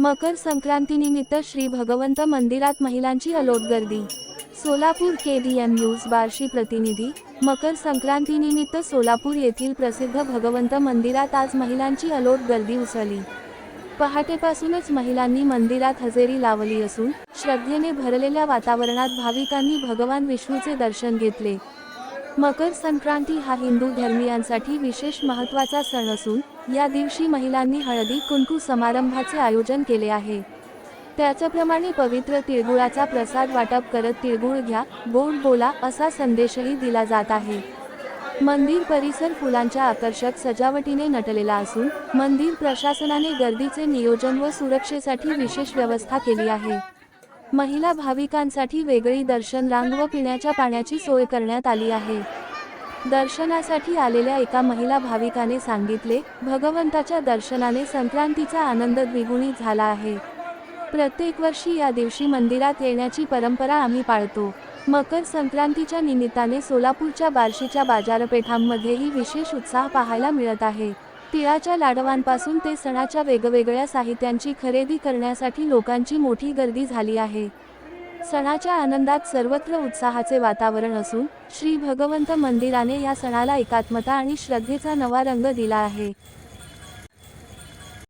मकर संक्रांतीनिमित्त श्री भगवंत मंदिरात महिलांची अलोट गर्दी. Solapur K D M news Barshi प्रतिनिधी मकर संक्रांतीनिमित्त सोलापूर येथील प्रसिद्ध भगवंत मंदिरात आज महिलांची अलोट गर्दी उसळली. पहाटेपासूनच महिलांनी मंदिरात हजेरी लावली असून श्रद्धेने भरलेल्या वातावरणात भाविकांनी भगवान विष्णूचे दर्शन घेतले. मकर संक्रांती हा हिंदू धर्मियांसाठी विशेष महत्त्वाचा सण असून या दिवशी महिलांनी हळदी कुंकू समारंभाचे आयोजन केले आहे. त्याचप्रमाणे पवित्र तिळगुळाचा प्रसाद वाटप करत तिळगुळ घ्या गोड बोला असा संदेशही दिला जात आहे. मंदिर परिसर फुलांच्या आकर्षक सजावटीने नटलेला असून मंदिर प्रशासनाने गर्दीचे नियोजन व सुरक्षेसाठी विशेष व्यवस्था केली आहे. महिला भाविकांसाठी वेगळी दर्शन रांग व पिण्याच्या पाण्याची सोय करण्यात आली आहे. दर्शनासाठी आलेल्या एका महिला भाविकाने सांगितले भगवंताच्या दर्शनाने संक्रांतीचा आनंद द्विगुणी झाला आहे. प्रत्येक वर्षी या दिवशी मंदिरात येण्याची परंपरा आम्ही पाळतो. मकर संक्रांतीच्या निमित्ताने सोलापूरच्या बार्शीच्या बाजारपेठांमध्येही विशेष उत्साह पाहायला मिळत आहे. तिळाच्या लाडवांपासून ते सणाच्या वेगवेगळ्या साहित्यांची खरेदी करण्यासाठी लोकांची मोठी गर्दी झाली आहे. सणाच्या आनंदात सर्वत्र उत्साहाचे वातावरण असून श्री भगवंत मंदिराने या सणाला एकात्मता आणि श्रद्धेचा नवा रंग दिला आहे.